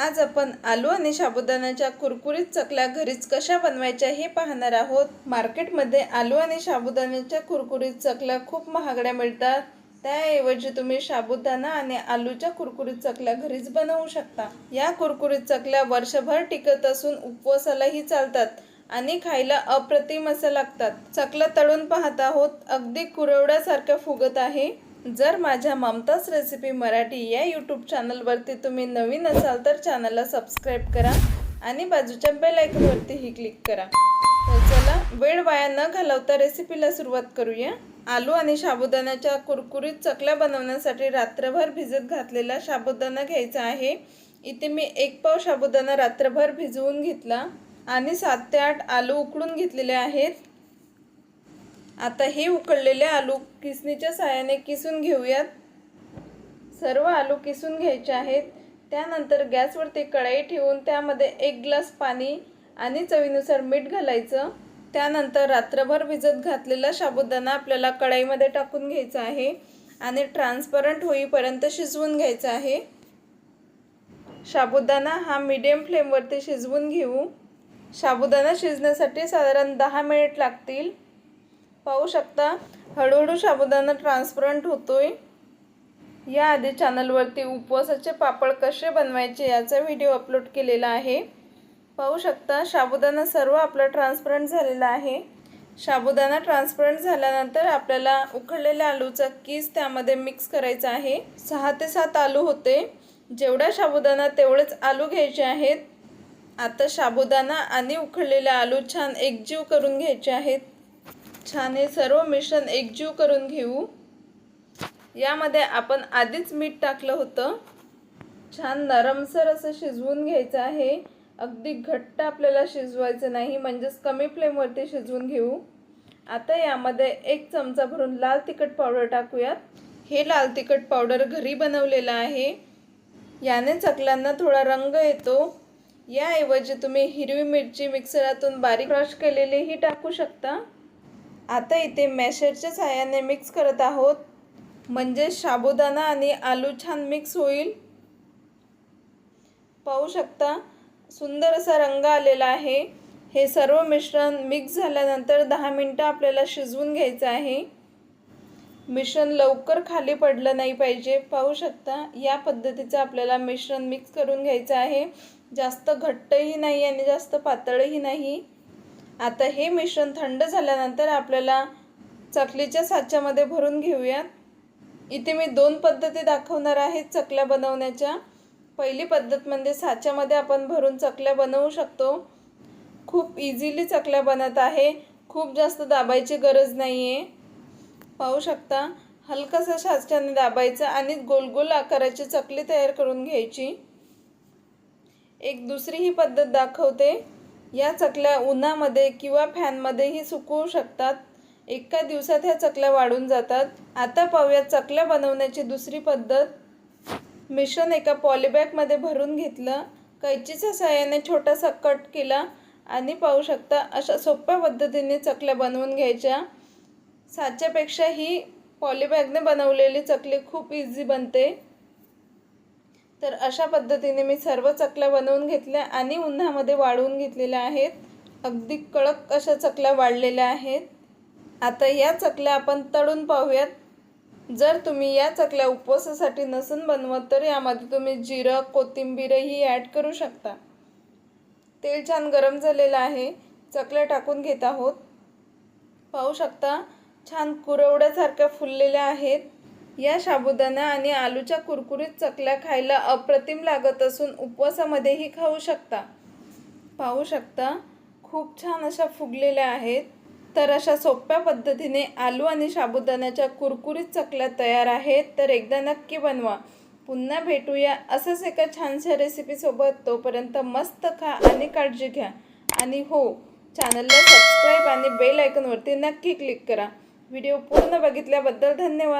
आज आपण आलू आणि साबुदाण्याच्या कुरकुरीत चकल्या घरीच कशा बनवायच्या हे पाहणार आहोत. मार्केटमध्ये आलू आणि साबुदाण्याच्या कुरकुरीत चकल्या खूप महागड्या मिळतात. त्याऐवजी तुम्ही साबुदाणा आणि आलूच्या कुरकुरीत चकल्या घरीच बनवू शकता. या कुरकुरीत चकल्या वर्षभर टिकत असून उपवासालाही चालतात आणि खायला अप्रतिम असं लागतात. चकल्या तळून पाहत आहोत. अगदी कुरवड्यासारख्या फुगत आहे. जर माझ्या ममताज रेसिपी मराठी या यूट्यूब चॅनलवरती तुम्ही नवीन असाल तर चॅनलला सबस्क्राईब करा आणि बाजूच्या बेल आयकॉनवरतीही क्लिक करा. तर चला वेळ वाया न घालवता रेसिपीला सुरुवात करूया. आलू आणि साबुदाण्याच्या कुरकुरीत चकल्या बनवण्यासाठी रात्रभर भिजत घातलेला साबुदाणा घ्यायचा आहे. इथे मी एक पाव साबुदाणा रात्रभर भिजवून घेतला आणि सात ते आठ आलू उकडून घेतलेले आहेत. आता हे उकडलेले आलू किसणीच्या साहाय्याने किसून घेऊयात. सर्व आलू किसून घ्यायचे आहेत. त्यानंतर गॅसवरती कढई ठेवून त्यामध्ये एक ग्लास पाणी आणि चवीनुसार मीठ घालायचं. त्यानंतर रात्रभर भिजत घातलेला साबुदाणा आपल्याला कढईमध्ये टाकून घ्यायचा आहे आणि ट्रान्सपरंट होईपर्यंत शिजवून घ्यायचा आहे. साबुदाणा हा मिडियम फ्लेमवरती शिजवून घेऊ. साबुदाणा शिजण्यासाठी साधारण दहा मिनिट लागतील. पाहू शकता. हळूहळू साबुदाणा ट्रान्सपरंट होतोय. याआधी चॅनलवरती उपवासाचे पापड कसे बनवायचे याचा व्हिडिओ अपलोड केलेला आहे. पाहू शकता साबुदाणा सर्व आपला ट्रान्सपरंट झालेला आहे. साबुदाणा ट्रान्सपरंट झाल्यानंतर आपल्याला उखडलेल्या आलूचा कीस त्यामध्ये मिक्स करायचा आहे. सहा ते सात आलू होते. जेवढा साबुदाणा तेवढेच आलू घ्यायचे आहेत. आता साबुदाणा आणि उकडलेले आलू छान एकजीव करून घ्यायचे आहेत. छान हे सर्व मिश्रण एकजीव करून घेऊ. यामध्ये आपण आधीच मीठ टाकलं होतं. छान नरमसर असं शिजवून घ्यायचं आहे. अगदी घट्ट आपल्याला शिजवायचं नाही म्हणजेच कमी फ्लेमवरती शिजवून घेऊ. आता यामध्ये एक चमचा भरून लाल तिखट पावडर टाकूयात. हे लाल तिखट पावडर घरी बनवलेलं आहे. याने चकल्यांना थोडा रंग येतो. याऐवजी तुम्ही हिरवी मिरची मिक्सरातून बारीक क्रश केलेलीही टाकू शकता. आता इथे मॅशरच्या सहाय्याने मिक्स करत आहोत. म्हणजे साबुदाणा आणि आलू छान मिक्स होईल. पाहू शकता सुंदर असा रंग आलेला आहे. हे सर्व मिश्रण मिक्स झाल्यानंतर दहा मिनटं आपल्याला शिजवून घ्यायचं आहे. मिश्रण लवकर खाली पडलं नाही पाहिजे. पाहू शकता या पद्धतीचं आपल्याला मिश्रण मिक्स करून घ्यायचं आहे. जास्त घट्टही नाही आणि जास्त पातळही नाही. आता हे मिश्रण थंड झाल्यानंतर आपल्याला चकलीच्या साच्यामध्ये भरून घेऊयात. इथे मी दोन पद्धती दाखवणार आहे चकल्या बनवण्याच्या. पहिली पद्धत म्हणजे साच्यामध्ये आपण भरून चकल्या बनवू शकतो. खूप इझिली चकल्या बनत आहे. खूप जास्त दाबायची गरज नाही आहे पाहू शकता हलकंसं साच्याने दाबायचं आणि गोल गोल आकाराची चकली तयार करून घ्यायची. एक दुसरी ही पद्धत दाखवते. या चकल्या उन्हामध्ये किंवा फॅनमध्येही सुकवू शकतात. एका दिवसात ह्या चकल्या वाढून जातात. आता पाहूया चकल्या बनवण्याची दुसरी पद्धत. मिश्रण एका पॉलीबॅगमध्ये भरून घेतलं. कैचीच्या सहाय्याने छोटासा कट केला आणि पाहू शकता अशा सोप्या पद्धतीने चकल्या बनवून घ्यायच्या. साच्यापेक्षा ही पॉलीबॅगने बनवलेली चकली खूप इझी बनते. तर अशा पद्धतीने मी सर्व चकल्या बनवून घेतल्या आणि उन्हामध्ये वाळवून घेतलेल्या आहेत. अगदी कडक अशा चकल्या वाढलेल्या आहेत. आता या चकल्या आपण तळून पाहूयात. जर तुम्ही या चकल्या उपवासासाठी नसून बनवत तर यामध्ये तुम्ही जिरं कोथिंबीरही ॲड करू शकता. तेल छान गरम झालेलं आहे. चकल्या टाकून घेत आहोत. पाहू शकता छान कुरवड्यासारख्या फुललेल्या आहेत. या साबुदाणा आणि आलूच्या कुरकुरीत चकल्या खायला अप्रतिम लागत असून उपवासामध्येही खाऊ शकता. पाहू शकता खूप छान अशा फुगलेल्या आहेत. तर अशा सोप्या पद्धतीने आलू आणि साबुदाण्याच्या कुरकुरीत चकल्या तयार आहेत. तर एकदा नक्की बनवा. पुन्हा भेटूया असंच एका छानशा रेसिपीसोबत तोपर्यंत मस्त खा आणि काळजी घ्या. आणि हो चॅनलला सबस्क्राईब आणि बेल आयकॉनवरती नक्की क्लिक करा. व्हिडिओ पूर्ण बघितल्याबद्दल धन्यवाद.